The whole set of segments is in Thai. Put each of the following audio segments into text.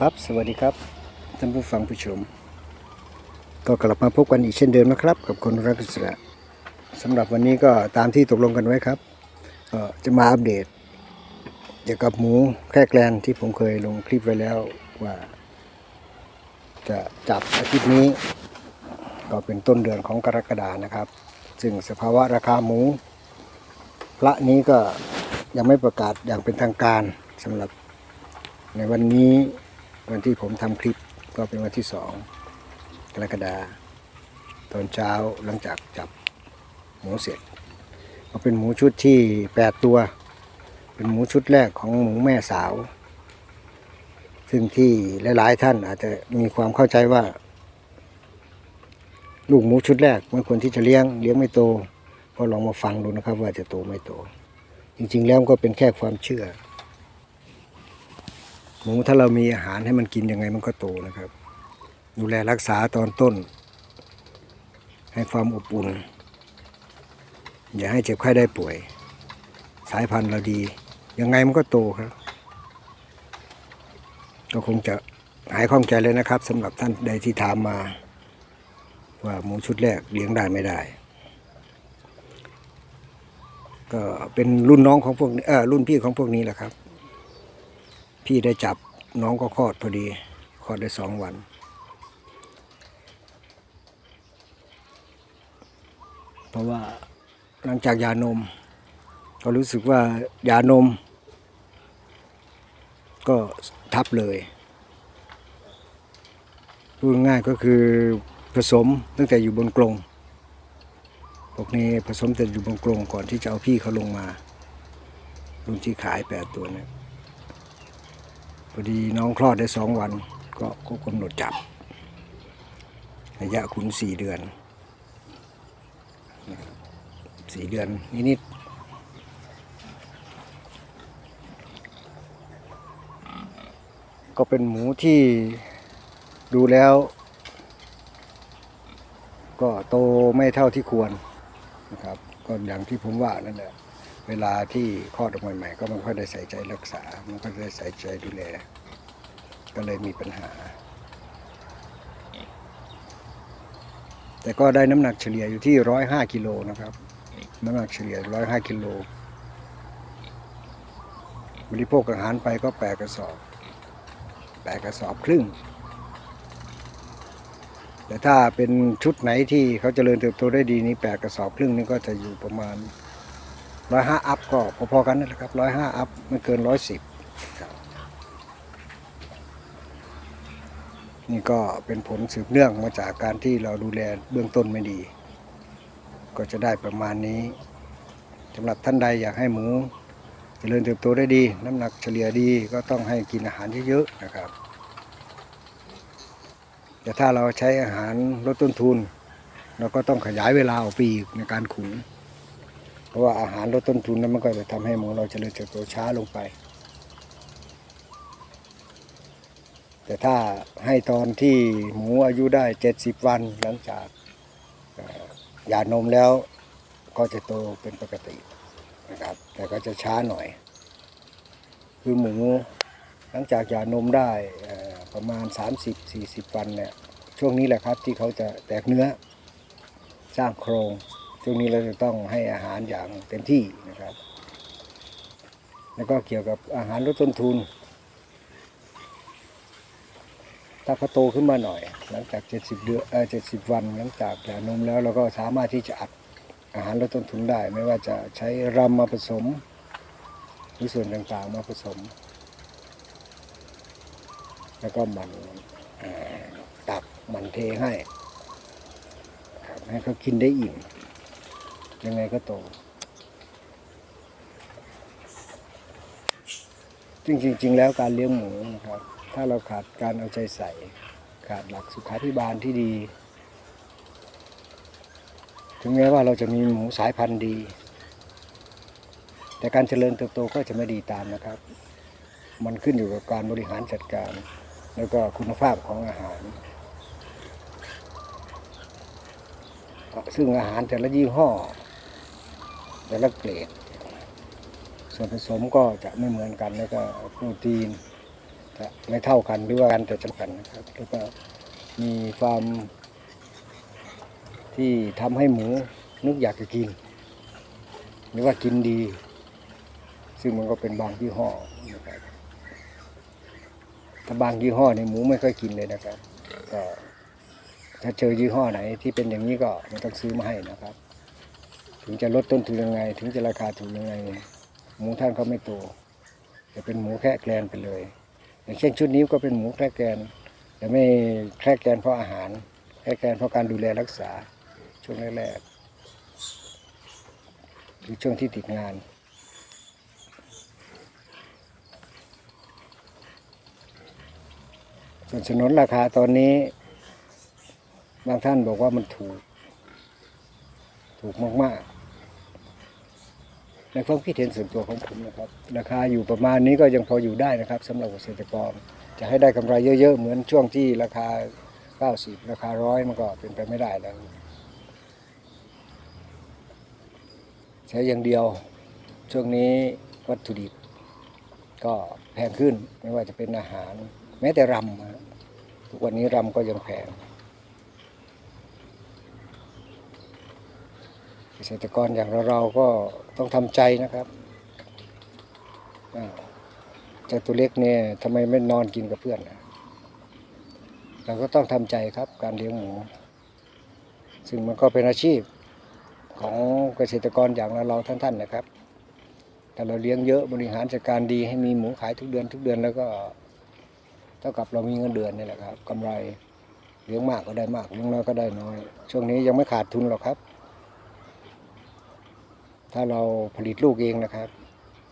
ครับสวัสดีครับท่านผู้ฟังผู้ชม ก็กลับมาพบกันอีกเช่นเดิมนะครับ กับคนรักอิสระสำหรับวันนี้ก็ตามที่ตกลงกันไว้ครับก็จะมาอัปเดตเกี่ยวกับหมูแคร่แกลนที่ผมเคยลงคลิปไว้แล้วว่า จะจับอาทิตย์นี้ ก็เป็นต้นเดือนของกรกฎานะครับ ซึ่งสภาวะราคาหมูพระนี้ก็ยังไม่ประกาศอย่างเป็นทางการสำหรับในวันนี้ วันที่ผมทำคลิปก็เป็นวันที่สองกรกฎาตอนเช้าหลังจากจับหมูเสร็จก็เป็นหมูชุดที่ 8 ตัว เป็นหมูชุดแรกของหมูแม่สาว ซึ่งที่หลายๆท่านอาจจะมีความเข้าใจว่า ลูกหมูชุดแรกมันควรที่จะเลี้ยงเลี้ยงไม่โตก็ลองมาฟังดูนะครับว่าจะโตไม่โต จริงๆแล้วก็เป็นแค่ความเชื่อ หมูถ้าเรามีอาหารให้มันกินยังไงมันก็โตนะครับ ดูแลรักษาตอนต้น ให้ความอบอุ่น อย่าให้เจ็บไข้ได้ป่วย สายพันธุ์เราดี ยังไงมันก็โตครับ ก็คงจะหายข้องใจเลยนะครับสำหรับท่านใดที่ถามมา ว่าหมูชุดแรกเลี้ยงได้ไม่ได้ ก็เป็นรุ่นน้องของพวกนี้เออรุ่นพี่ของพวกนี้แหละครับ พี่ได้จับน้องก็คลอดพอดีคลอดได้สองวัน เพราะว่าหลังจากยานม ก็รู้สึกว่ายานม ก็ทับเลยพูดง่ายก็คือผสมตั้งแต่อยู่บนกรงพวกนี้ผสมแต่อยู่บนกรงก่อนที่จะเอาพี่เขาลงมา รุ่นที่ขายแปดตัวเนี่ย พอดีน้องคลอดได้สองวัน ก็ก็กำหนดจับ ระยะขุนสี่เดือนสี่เดือนนิดๆก็เป็นหมูที่ดูแล้ว ก็โตไม่เท่าที่ควรนะครับ ก็อย่างที่ผมว่านั่นแหละ เวลาที่คลอดออกมาใหม่ๆก็ไม่ค่อยได้ใส่ใจรักษาไม่ค่อยได้ใส่ใจดูแล ก็เลยมีปัญหา แต่ก็ได้น้ำหนักเฉลี่ยอยู่ที่ร้อยห้ากิโลนะครับ น้ำหนักเฉลี่ยร้อยห้ากิโลบริโภคอาหารไปก็แปดกระสอบแปดกระสอบครึ่ง แต่ถ้าเป็นชุดไหนที่เขาเจริญเติบโตได้ดีนี่แปดกระสอบครึ่งนี่ก็จะอยู่ประมาณ ร้อยห้าอัพก็พอๆกันนั่แหละครับร้อยห้าอัพไม่เกินร้อยสิบนี่ก็เป็นผลสืบเนื่องมาจากการที่เราดูแลเบื้องต้นไม่ดี ก็จะได้ประมาณนี้สำหรับท่านใดอยากให้หมูเจริญเติบโตได้ดี น้ำหนักเฉลี่ยดีก็ต้องให้กินอาหารเยอะๆนะครับ แต่ถ้าเราใช้อาหารลดต้นทุน เราก็ต้องขยายเวลาออกไปอีกในการขุน เพราะว่าอาหารลดต้นทุนนั้นมันก็จะทำให้หมูเราเจริญเติบโตช้าลงไป แต่ถ้าให้ตอนที่หมูอายุได้ 70 วันหลังจากหย่านมแล้วก็จะโตเป็นปกตินะครับ แต่ก็จะช้าหน่อย คือหมูหลังจากหย่านมได้ประมาณ 30-40 วันเนี่ยช่วงนี้แหละครับที่เขาจะแตกเนื้อสร้างโครง ช่วงนี้เราจะต้องให้อาหารอย่างเต็มที่นะครับ แล้วก็เกี่ยวกับอาหารลดต้นทุน ถ้าเขาโตขึ้นมาหน่อย หลังจาก 70 เดือนเออ70 วันหลังจากหย่านมแล้วเราก็สามารถที่จะอัดอาหารลดต้นทุนได้ ไม่ว่าจะใช้รำมาผสมหรือส่วนต่างๆมาผสม แล้วก็มันตักมันเทให้ให้เขากินได้อิ่ม ยังไงก็โต จริงๆแล้วการเลี้ยงหมูนะครับ ถ้าเราขาดการเอาใจใส่ ขาดหลักสุขาภิบาลที่ดี ถึงแม้ว่าเราจะมีหมูสายพันธุ์ดี แต่การเจริญเติบโตก็จะไม่ดีตามนะครับ มันขึ้นอยู่กับการบริหารจัดการ แล้วก็คุณภาพของอาหารซึ่งอาหารแต่ละยี่ห้อ แต่ละเกรด ส่วนผสมก็จะไม่เหมือนกันแล้วก็โปรตีนจะไม่เท่ากันหรือว่ากันแต่จำกัดนะครับแล้วก็มีความที่ทำให้หมูนึกอยากจะกิน หรือว่ากินดี ซึ่งมันก็เป็นบางยี่ห้อนะครับถ้าบางยี่ห้อเนี่ยหมูไม่ค่อยกินเลยนะครับก็ถ้าเจอยี่ห้อไหนที่เป็นอย่างนี้ก็ต้องซื้อมาให้นะครับ ถึงจะลดต้นทุนยังไง ถึงจะราคาถูกยังไง หมูท่านก็ไม่โตจะเป็นหมูแค่แกลนไปเลย อย่างเช่นชุดนี้ก็เป็นหมูแค่แกลนแต่ไม่แค่แกลนเพราะอาหารแค่แกลนเพราะการดูแลรักษาช่วงแรกๆหรือช่วงที่ติดงานส่วนสนนราคาตอนนี้ บางท่านบอกว่ามันถูก ถูกมาก ๆ ในความคิดเห็นส่วนตัวของผมนะครับ ราคาอยู่ประมาณนี้ก็ยังพออยู่ได้นะครับสำหรับเกษตรกร จะให้ได้กำไรเยอะๆ เหมือนช่วงที่ราคา 90 ราคาร้อยมันก็เป็นไปไม่ได้แล้วใช้อย่างเดียวช่วงนี้วัตถุดิบก็แพงขึ้นไม่ว่าจะเป็นอาหาร แม้แต่รำนะทุกวันนี้รำก็ยังแพง เก ษตรกรอย่างเราเราก็ต้องทำใจนะครับเจ้าตัวเล็กเนี่ยทำไมไม่นอนกินกับเพื่อนนะเราก็ต้องทำใจครับการเลี้ยงหมู ซึ่งมันก็เป็นอาชีพของเกษตรกรอย่างเราเราท่านๆนะครับถ้าเราเลี้ยงเยอะบริหารจัดการดีให้มีหมูขายทุกเดือนทุกเดือนแล้วก็ เท่ากับเรามีเงินเดือนนี่แหละครับกำไรเลี้ยงมากก็ได้มากเลี้ยงน้อยก็ได้น้อย ช่วงนี้ยังไม่ขาดทุนหรอกครับ ถ้าเราผลิตลูกเองนะครับ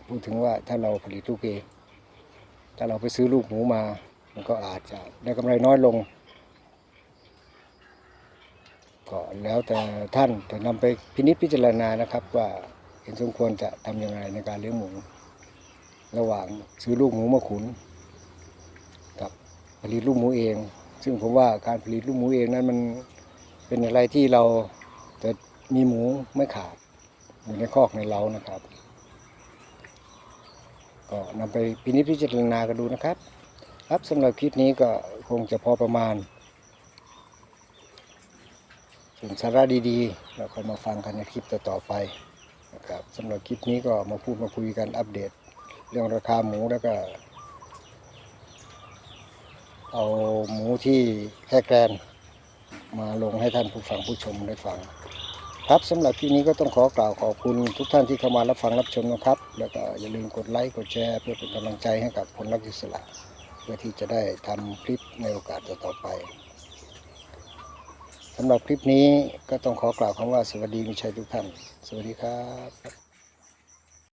พูดถึงว่าถ้าเราผลิตลูกเอง ถ้าเราไปซื้อลูกหมูมา มันก็อาจจะได้กำไรน้อยลงก็แล้วแต่ท่านจะนำไปพินิจพิจารณานะครับว่าเห็นสมควรจะทำอย่างไรในการเลี้ยงหมู ระหว่างซื้อลูกหมูมาขุน กับผลิตลูกหมูเอง ซึ่งผมว่าการผลิตลูกหมูเองนั้นมันเป็นอะไรที่เราจะมีหมูไม่ขาด อยู่ในคอกในเล้านะครับ ก็นำไปพินิจพิจารณากันดูนะครับ ครับสำหรับคลิปนี้ก็คงจะพอประมาณส่วนสาระดีๆ เราก็มาฟังกันในคลิปต่อๆไปนะครับสำหรับคลิปนี้ก็มาพูดมาคุยกันอัปเดต เรื่องราคาหมูแล้วก็เอาหมูที่แค่แกรนมาลงให้ท่านผู้ฟังผู้ชมได้ฟัง ครับสำหรับที่นี้ก็ต้องขอกล่าวขอบคุณทุกท่านที่เข้ามารับฟังรับชมนะครับ แล้วก็อย่าลืมกดไลค์กดแชร์ เพื่อเป็นกำลังใจให้กับคนรักอิสระเพื่อที่จะได้ทำคลิปในโอกาสต่อไปสำหรับคลิปนี้ก็ต้องขอกล่าวคำว่าสวัสดีมิชัยทุกท่าน สวัสดีครับ